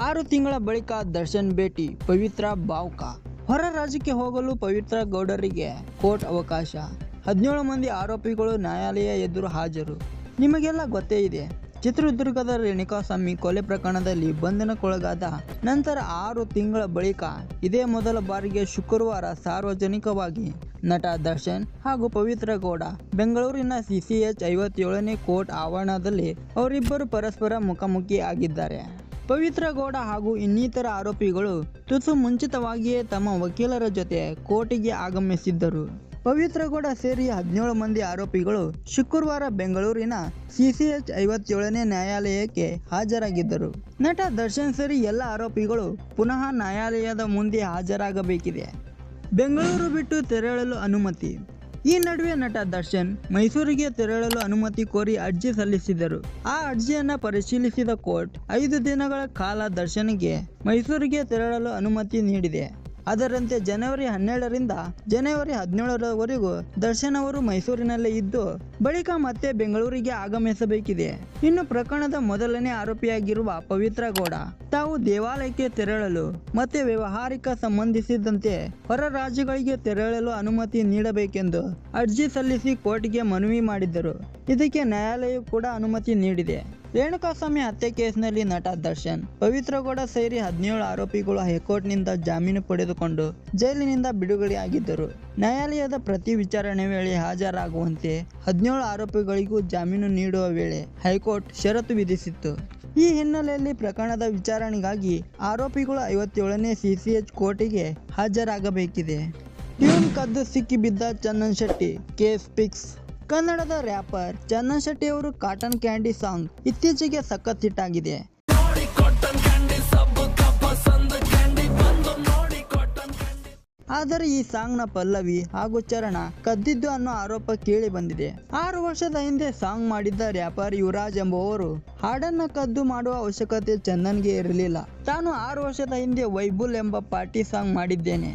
ಆರು ತಿಂಗಳ ಬಳಿಕ ದರ್ಶನ್ ಭೇಟಿ, ಪವಿತ್ರ ಬಾವ್ಕ. ಹೊರ ರಾಜ್ಯಕ್ಕೆ ಹೋಗಲು ಪವಿತ್ರ ಗೌಡರಿಗೆ ಕೋರ್ಟ್ ಅವಕಾಶ. ಹದಿನೇಳು ಮಂದಿ ಆರೋಪಿಗಳು ನ್ಯಾಯಾಲಯ ಎದುರು ಹಾಜರು. ನಿಮಗೆಲ್ಲ ಗೊತ್ತೇ ಇದೆ. ಚಿತ್ರದುರ್ಗದ ರೇಣುಕಾಸ್ವಾಮಿ ಕೊಲೆ ಪ್ರಕರಣದಲ್ಲಿ ಬಂಧನಕ್ಕೊಳಗಾದ ನಂತರ ಆರು ತಿಂಗಳ ಬಳಿಕ ಇದೇ ಮೊದಲ ಬಾರಿಗೆ ಶುಕ್ರವಾರ ಸಾರ್ವಜನಿಕವಾಗಿ ನಟ ದರ್ಶನ್ ಹಾಗೂ ಪವಿತ್ರ ಗೌಡ ಬೆಂಗಳೂರಿನ ಸಿಸಿಎಚ್ ಐವತ್ತೇಳನೇ ಕೋರ್ಟ್ ಆವರಣದಲ್ಲಿ ಅವರಿಬ್ಬರು ಪರಸ್ಪರ ಮುಖಾಮುಖಿ ಆಗಿದ್ದಾರೆ ಪವಿತ್ರ ಗೌಡ ಹಾಗೂ ಇನ್ನಿತರ ಆರೋಪಿಗಳು ತುಸು ಮುಂಚಿತವಾಗಿಯೇ ತಮ್ಮ ವಕೀಲರ ಜೊತೆ ಕೋರ್ಟಿಗೆ ಆಗಮಿಸಿದ್ದರು. ಪವಿತ್ರಗೌಡ ಸೇರಿ ಹದಿನೇಳು ಮಂದಿ ಆರೋಪಿಗಳು ಶುಕ್ರವಾರ ಬೆಂಗಳೂರಿನ ಸಿಸಿಎಚ್ ಐವತ್ತೇಳನೇ ನ್ಯಾಯಾಲಯಕ್ಕೆ ಹಾಜರಾಗಿದ್ದರು. ನಟ ದರ್ಶನ್ ಸೇರಿ ಎಲ್ಲ ಆರೋಪಿಗಳು ಪುನಃ ನ್ಯಾಯಾಲಯದ ಮುಂದೆ ಹಾಜರಾಗಬೇಕಿದೆ. ಬೆಂಗಳೂರು ಬಿಟ್ಟು ತೆರಳಲು ಅನುಮತಿ. ಈ ನಡುವೆ ನಟ ದರ್ಶನ್ ಮೈಸೂರಿಗೆ ತೆರಳಲು ಅನುಮತಿ ಕೋರಿ ಅರ್ಜಿ ಸಲ್ಲಿಸಿದರು. ಆ ಅರ್ಜಿಯನ್ನ ಪರಿಶೀಲಿಸಿದ ಕೋರ್ಟ್ ಐದು ದಿನಗಳ ಕಾಲ ದರ್ಶನ್ಗೆ ಮೈಸೂರಿಗೆ ತೆರಳಲು ಅನುಮತಿ ನೀಡಿದೆ. ಅದರಂತೆ ಜನವರಿ ಹನ್ನೆರಡರಿಂದ ಜನವರಿ ಹದಿನೇಳರವರೆಗೂ ದರ್ಶನ್ ಅವರು ಮೈಸೂರಿನಲ್ಲೇ ಇದ್ದು, ಬಳಿಕ ಮತ್ತೆ ಬೆಂಗಳೂರಿಗೆ ಆಗಮಿಸಬೇಕಿದೆ. ಇನ್ನು ಪ್ರಕರಣದ ಮೊದಲನೇ ಆರೋಪಿಯಾಗಿರುವ ಪವಿತ್ರ ಗೌಡ ತಾವು ದೇವಾಲಯಕ್ಕೆ ತೆರಳಲು ಮತ್ತೆ ವ್ಯವಹಾರಿಕ ಸಂಬಂಧಿಸಿದಂತೆ ಹೊರ ರಾಜ್ಯಗಳಿಗೆ ತೆರಳಲು ಅನುಮತಿ ನೀಡಬೇಕೆಂದು ಅರ್ಜಿ ಸಲ್ಲಿಸಿ ಕೋರ್ಟ್ಗೆ ಮನವಿ ಮಾಡಿದ್ದರು. ಇದಕ್ಕೆ ನ್ಯಾಯಾಲಯ ಕೂಡ ಅನುಮತಿ ನೀಡಿದೆ. ರೇಣುಕಾಸ್ವಾಮಿ ಹತ್ಯೆ ಕೇಸ್ನಲ್ಲಿ ನಟ ದರ್ಶನ್, ಪವಿತ್ರಗೌಡ ಸೇರಿ ಹದಿನೇಳು ಆರೋಪಿಗಳು ಹೈಕೋರ್ಟ್ನಿಂದ ಜಾಮೀನು ಪಡೆದುಕೊಂಡು ಜೈಲಿನಿಂದ ಬಿಡುಗಡೆಯಾಗಿದ್ದರು. ನ್ಯಾಯಾಲಯದ ಪ್ರತಿ ವಿಚಾರಣೆ ವೇಳೆ ಹಾಜರಾಗುವಂತೆ ಹದಿನೇಳು ಆರೋಪಿಗಳಿಗೂ ಜಾಮೀನು ನೀಡುವ ವೇಳೆ ಹೈಕೋರ್ಟ್ ಷರತ್ತು ವಿಧಿಸಿತ್ತು. ಈ ಹಿನ್ನೆಲೆಯಲ್ಲಿ ಪ್ರಕರಣದ ವಿಚಾರಣೆಗಾಗಿ ಆರೋಪಿಗಳು ಐವತ್ತೇಳನೇ ಸಿಸಿಎಚ್ ಕೋರ್ಟಿಗೆ ಹಾಜರಾಗಬೇಕಿದೆ. ಟ್ಯೂನ್ ಕದ್ದು ಸಿಕ್ಕಿಬಿದ್ದ ಚಂದನ್ ಶೆಟ್ಟಿ, ಕೇಸ್ ಫಿಕ್ಸ್ ಕನ್ನಡದ ರ್ಯಾಪರ್ ಚಂದನ್ ಶೆಟ್ಟಿ ಅವರು ಕಾಟನ್ ಕ್ಯಾಂಡಿ ಸಾಂಗ್ ಇತ್ತೀಚೆಗೆ ಸಖತ್ ಹಿಟ್ ಆಗಿದೆ. ಆದರೆ ಈ ಸಾಂಗ್ನ ಪಲ್ಲವಿ ಹಾಗೂ ಚರಣ ಕದ್ದಿದ್ದು ಅನ್ನೋ ಆರೋಪ ಕೇಳಿ ಬಂದಿದೆ. ಆರು ವರ್ಷದ ಹಿಂದೆ ಸಾಂಗ್ ಮಾಡಿದ್ದ ರ್ಯಾಪರ್ ಯುವರಾಜ್ ಎಂಬುವವರು ಹಾಡನ್ನ ಕದ್ದು ಮಾಡುವ ಅವಶ್ಯಕತೆ ಚಂದನ್ಗೆ ಇರಲಿಲ್ಲ. ತಾನು ಆರು ವರ್ಷದ ಹಿಂದೆ ವೈಬುಲ್ ಎಂಬ ಪಾರ್ಟಿ ಸಾಂಗ್ ಮಾಡಿದ್ದೇನೆ.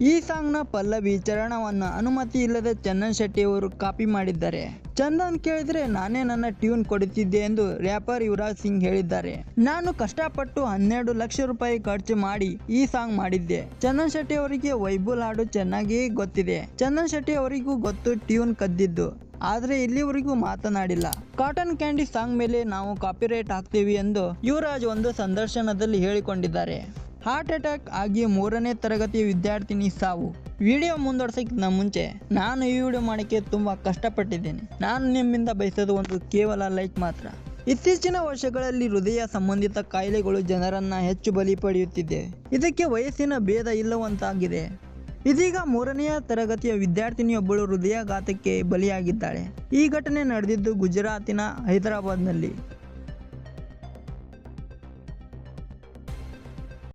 ಈ ಸಾಂಗ್ನ ಪಲ್ಲವಿ ಚರಣವನ್ನ ಅನುಮತಿ ಇಲ್ಲದೆ ಚಂದನ್ ಶೆಟ್ಟಿ ಅವರು ಕಾಪಿ ಮಾಡಿದ್ದಾರೆ. ಚಂದನ್ ಕೇಳಿದ್ರೆ, ನಾನೇ ನನ್ನ ಟ್ಯೂನ್ ಕೊಡುತ್ತಿದ್ದೆ ಎಂದು ರ್ಯಾಪರ್ ಯುವರಾಜ್ ಸಿಂಗ್ ಹೇಳಿದ್ದಾರೆ. ನಾನು ಕಷ್ಟಪಟ್ಟು ಹನ್ನೆರಡು ಲಕ್ಷ ರೂಪಾಯಿ ಖರ್ಚು ಮಾಡಿ ಈ ಸಾಂಗ್ ಮಾಡಿದ್ದೆ. ಚಂದನ್ ಶೆಟ್ಟಿ ಅವರಿಗೆ ವೈಬುಲ್ ಹಾಡು ಚೆನ್ನಾಗಿಯೇ ಗೊತ್ತಿದೆ. ಚಂದನ್ ಶೆಟ್ಟಿ ಅವರಿಗೂ ಗೊತ್ತು ಟ್ಯೂನ್ ಕದ್ದಿದ್ದು. ಆದರೆ ಇಲ್ಲಿವರೆಗೂ ಮಾತನಾಡಿಲ್ಲ. ಕಾಟನ್ ಕ್ಯಾಂಡಿ ಸಾಂಗ್ ಮೇಲೆ ನಾವು ಕಾಪಿರೈಟ್ ಹಾಕ್ತೀವಿ ಎಂದು ಯುವರಾಜ್ ಒಂದು ಸಂದರ್ಶನದಲ್ಲಿ ಹೇಳಿಕೊಂಡಿದ್ದಾರೆ. ಹಾರ್ಟ್ ಅಟ್ಯಾಕ್ ಆಗಿ ಮೂರನೇ ತರಗತಿಯ ವಿದ್ಯಾರ್ಥಿನಿ ಸಾವು ವಿಡಿಯೋ ಮುಂದುವರ್ಸೋಕ್ಕಿಂತ ಮುಂಚೆ ನಾನು ಈ ವಿಡಿಯೋ ಮಾಡೋಕ್ಕೆ ತುಂಬ ಕಷ್ಟಪಟ್ಟಿದ್ದೇನೆ. ನಾನು ನಿಮ್ಮಿಂದ ಬಯಸೋದು ಒಂದು ಕೇವಲ ಲೈಕ್ ಮಾತ್ರ. ಇತ್ತೀಚಿನ ವರ್ಷಗಳಲ್ಲಿ ಹೃದಯ ಸಂಬಂಧಿತ ಕಾಯಿಲೆಗಳು ಜನರನ್ನ ಹೆಚ್ಚು ಬಲಿ ಪಡೆಯುತ್ತಿದೆ. ಇದಕ್ಕೆ ವಯಸ್ಸಿನ ಭೇದ ಇಲ್ಲವಂತಾಗಿದೆ. ಇದೀಗ ಮೂರನೆಯ ತರಗತಿಯ ವಿದ್ಯಾರ್ಥಿನಿಯೊಬ್ಬಳು ಹೃದಯಾಘಾತಕ್ಕೆ ಬಲಿಯಾಗಿದ್ದಾಳೆ. ಈ ಘಟನೆ ನಡೆದಿದ್ದು ಗುಜರಾತಿನ ಹೈದರಾಬಾದ್ನಲ್ಲಿ.